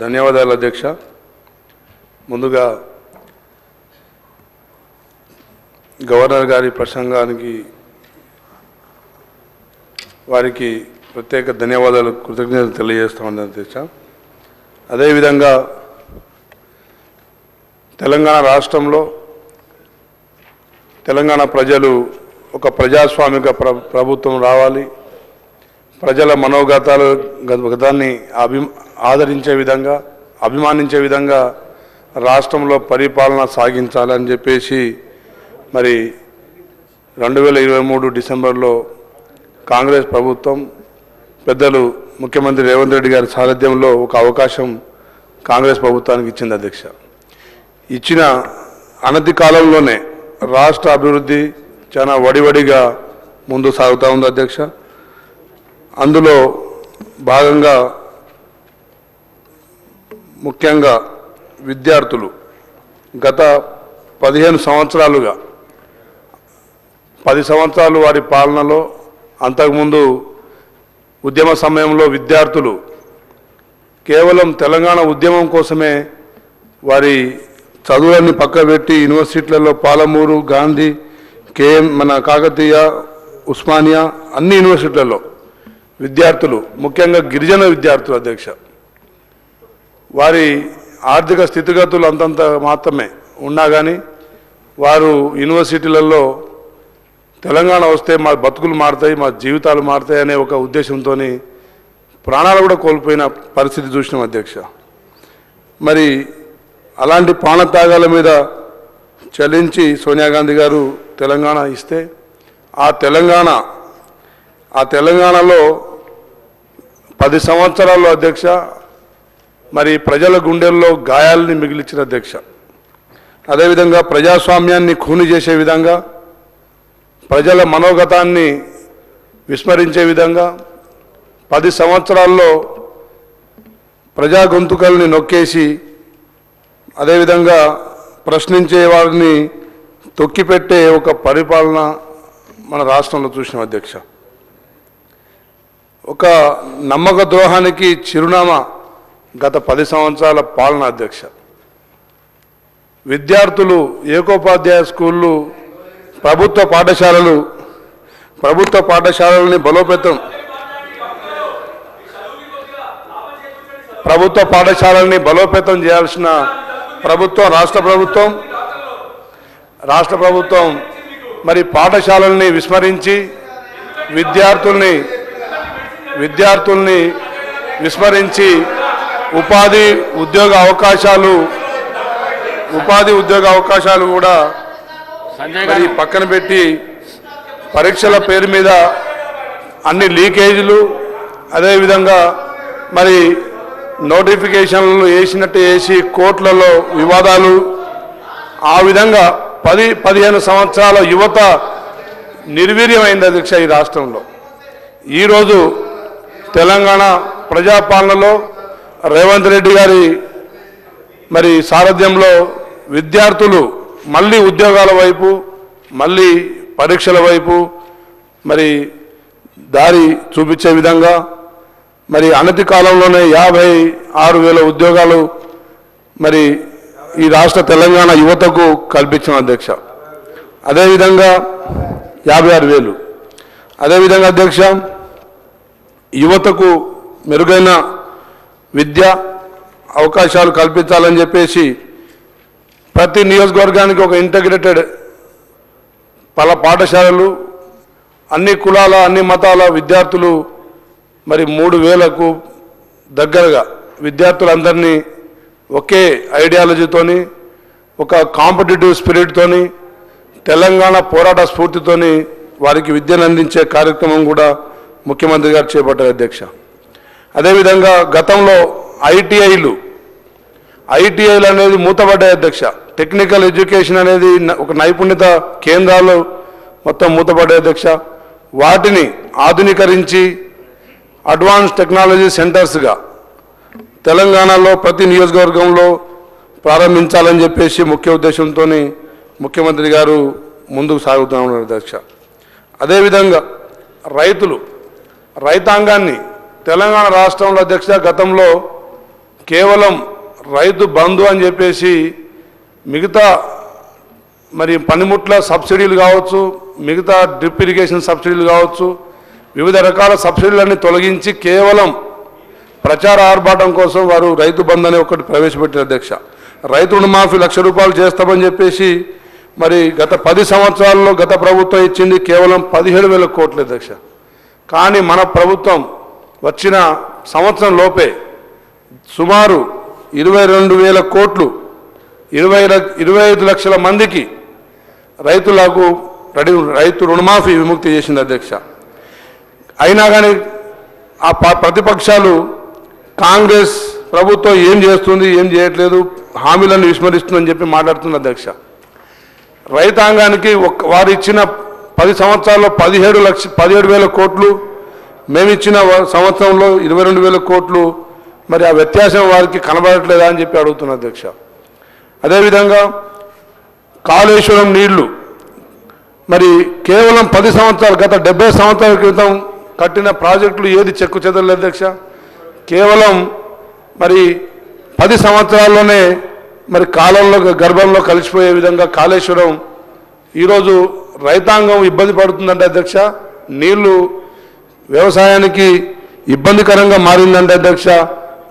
ధన్యవాదాలు అధ్యక్ష. ముందుగా గవర్నర్ గారి ప్రసంగానికి వారికి ప్రత్యేక ధన్యవాదాలు కృతజ్ఞతలు తెలియజేస్తామని అధ్యక్ష. అదేవిధంగా తెలంగాణ రాష్ట్రంలో తెలంగాణ ప్రజలు ఒక ప్రజాస్వామిక ప్ర ప్రభుత్వం రావాలి. ప్రజల మనోగతాలు గత- గతాన్ని అభి ఆదరించే విధంగా అభిమానించే విధంగా రాష్ట్రంలో పరిపాలన సాగించాలని చెప్పేసి మరి రెండు వేల ఇరవై మూడు డిసెంబర్లో కాంగ్రెస్ ప్రభుత్వం పెద్దలు ముఖ్యమంత్రి రేవంత్ రెడ్డి గారి సారథ్యంలో ఒక అవకాశం కాంగ్రెస్ ప్రభుత్వానికి ఇచ్చింది అధ్యక్ష. ఇచ్చిన అనతి కాలంలోనే రాష్ట్ర అభివృద్ధి చాలా వడివడిగా ముందు సాగుతూ ఉంది అధ్యక్ష. అందులో భాగంగా ముఖ్యంగా విద్యార్థులు గత పదిహేను సంవత్సరాలుగా పది సంవత్సరాలు వారి పాలనలో అంతకుముందు ఉద్యమ సమయంలో విద్యార్థులు కేవలం తెలంగాణ ఉద్యమం కోసమే వారి చదువులన్నీ పక్కబెట్టి యూనివర్సిటీలలో పాలమూరు గాంధీ కేఎం మన కాకతీయ ఉస్మానియా అన్ని యూనివర్సిటీలలో విద్యార్థులు ముఖ్యంగా గిరిజన విద్యార్థులు అధ్యక్ష. వారి ఆర్థిక స్థితిగతులు అంతంత మాత్రమే ఉన్నా కానీ వారు యూనివర్సిటీలలో తెలంగాణ వస్తే మా బతుకులు మారుతాయి మా జీవితాలు మారుతాయి అనే ఒక ఉద్దేశంతో ప్రాణాలు కూడా కోల్పోయిన పరిస్థితి చూసినాం అధ్యక్ష. మరి అలాంటి ప్రాణత్యాగాల మీద చలించి సోనియా గాంధీ గారు తెలంగాణ ఇస్తే ఆ తెలంగాణ ఆ తెలంగాణలో పది సంవత్సరాల్లో అధ్యక్ష మరి ప్రజల గుండెల్లో గాయాల్ని మిగిలిచిన అధ్యక్ష. అదేవిధంగా ప్రజాస్వామ్యాన్ని ఖూని చేసే విధంగా ప్రజల మనోగతాన్ని విస్మరించే విధంగా పది సంవత్సరాల్లో ప్రజా గొంతుకల్ని నొక్కేసి అదేవిధంగా ప్రశ్నించే వారిని తొక్కిపెట్టే ఒక పరిపాలన మన రాష్ట్రంలో చూసిన అధ్యక్ష. ఒక నమ్మక ద్రోహానికి చిరునామా గత పది సంవత్సరాల పాలన అధ్యక్ష. విద్యార్థులు ఏకోపాధ్యాయ స్కూళ్ళు ప్రభుత్వ పాఠశాలలు ప్రభుత్వ పాఠశాలల్ని బలోపేతం ప్రభుత్వ పాఠశాలల్ని బలోపేతం చేయాల్సిన ప్రభుత్వం రాష్ట్ర ప్రభుత్వం రాష్ట్ర ప్రభుత్వం మరి పాఠశాలల్ని విస్మరించి విద్యార్థుల్ని విద్యార్థుల్ని విస్మరించి ఉపాధి ఉద్యోగ అవకాశాలు ఉపాధి ఉద్యోగ అవకాశాలు కూడా మరి పక్కన పెట్టి పరీక్షల పేరు మీద అన్ని లీకేజీలు అదేవిధంగా మరి నోటిఫికేషన్లు వేసినట్టు వేసి కోర్టులలో వివాదాలు. ఆ విధంగా పది పదిహేను సంవత్సరాల యువత నిర్వీర్యమైంది అధ్యక్ష ఈ రాష్ట్రంలో. ఈరోజు తెలంగాణ ప్రజాపాలనలో రేవంత్ రెడ్డి గారి మరి సారథ్యంలో విద్యార్థులు మళ్ళీ ఉద్యోగాల వైపు మళ్ళీ పరీక్షల వైపు మరి దారి చూపించే విధంగా మరి అనతి కాలంలోనే యాభై ఆరు వేల ఉద్యోగాలు మరి ఈ రాష్ట్ర తెలంగాణ యువతకు కల్పించిన అధ్యక్ష. అదేవిధంగా యాభై ఆరు వేలు. అదేవిధంగా అధ్యక్ష యువతకు మెరుగైన విద్య అవకాశాలు కల్పించాలని చెప్పేసి ప్రతి నియోజకవర్గానికి ఒక ఇంటగ్రేటెడ్ పల పాఠశాలలు అన్ని కులాల అన్ని మతాల విద్యార్థులు మరి మూడు వేలకు దగ్గరగా విద్యార్థులందరినీ ఒకే ఐడియాలజీతోని ఒక కాంపిటేటివ్ స్పిరిట్తోని తెలంగాణ పోరాట స్ఫూర్తితోని వారికి విద్యను అందించే కార్యక్రమం కూడా ముఖ్యమంత్రి గారు చేపట్టారు అధ్యక్ష. అదేవిధంగా గతంలో ఐటీఐలు ఐటీఐలు అనేది మూతపడ్డాయి అధ్యక్ష. టెక్నికల్ ఎడ్యుకేషన్ అనేది ఒక నైపుణ్యత కేంద్రాలు మొత్తం మూతపడ్డాయి అధ్యక్ష. వాటిని ఆధునీకరించి అడ్వాన్స్ టెక్నాలజీ సెంటర్స్గా తెలంగాణలో ప్రతి నియోజకవర్గంలో ప్రారంభించాలని చెప్పేసి ముఖ్య ఉద్దేశంతో ముఖ్యమంత్రి గారు ముందుకు సాగుతూ ఉన్నారు అధ్యక్ష. అదేవిధంగా రైతులు రైతాంగాన్ని తెలంగాణ రాష్ట్రంలో అధ్యక్ష గతంలో కేవలం రైతు బంధు అని చెప్పేసి మిగతా మరి పనిముట్ల సబ్సిడీలు కావచ్చు మిగతా డ్రిప్ ఇరిగేషన్ సబ్సిడీలు కావచ్చు వివిధ రకాల సబ్సిడీలన్నీ తొలగించి కేవలం ప్రచార ఆర్భాటం కోసం వారు రైతు బంధు అనే ఒకటి ప్రవేశపెట్టిన అధ్యక్ష. రైతు రుణమాఫీ లక్ష రూపాయలు చేస్తామని చెప్పేసి మరి గత పది సంవత్సరాల్లో గత ప్రభుత్వం ఇచ్చింది కేవలం పదిహేడు వేల కోట్ల అధ్యక్ష. కానీ మన ప్రభుత్వం వచ్చిన సంవత్సరం లోపే సుమారు ఇరవై రెండు వేల కోట్లు ఇరవై ఇరవై ఐదు లక్షల మందికి రైతులకు రెడీ రైతు రుణమాఫీ విముక్తి చేసింది అధ్యక్ష. అయినా కానీ ఆ ప- ప్రతిపక్షాలు కాంగ్రెస్ ప్రభుత్వం ఏం చేస్తుంది ఏం చేయట్లేదు హామీలను విస్మరిస్తుందని చెప్పి మాట్లాడుతుంది అధ్యక్ష. రైతాంగానికి ఒక వారు ఇచ్చిన పది సంవత్సరాల్లో పదిహేడు లక్ష పదిహేడు వేల కోట్లు మేము ఇచ్చిన సంవత్సరంలో ఇరవై రెండు వేల కోట్లు. మరి ఆ వ్యత్యాసం వారికి కనబడట్లేదా అని చెప్పి అడుగుతున్నా అధ్యక్ష. అదేవిధంగా కాళేశ్వరం నీళ్ళు మరి కేవలం పది సంవత్సరాలు గత డెబ్బై సంవత్సరాల క్రితం కట్టిన ప్రాజెక్టులు ఏది చెక్కు చెదరలేదు అధ్యక్ష? కేవలం మరి పది సంవత్సరాల్లోనే మరి కాలంలో గర్భంలో కలిసిపోయే విధంగా కాళేశ్వరం ఈరోజు రైతాంగం ఇబ్బంది పడుతుందంటే అధ్యక్ష. నీళ్ళు వ్యవసాయానికి ఇబ్బందికరంగా మారిందంటే అధ్యక్ష.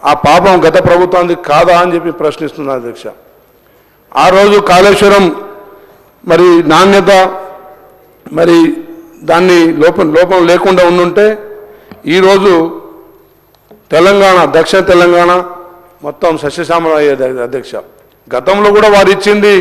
ఆ పాపం గత ప్రభుత్వానికి కాదా అని చెప్పి ప్రశ్నిస్తున్నారు అధ్యక్ష. ఆ రోజు కాళేశ్వరం మరి నాణ్యత మరి దాన్ని లోపం లోపం లేకుండా ఉండుంటే ఈరోజు తెలంగాణ దక్షిణ తెలంగాణ మొత్తం సస్యశ్యామలం అయ్యేది అధ్యక్ష. గతంలో కూడా వారు ఇచ్చింది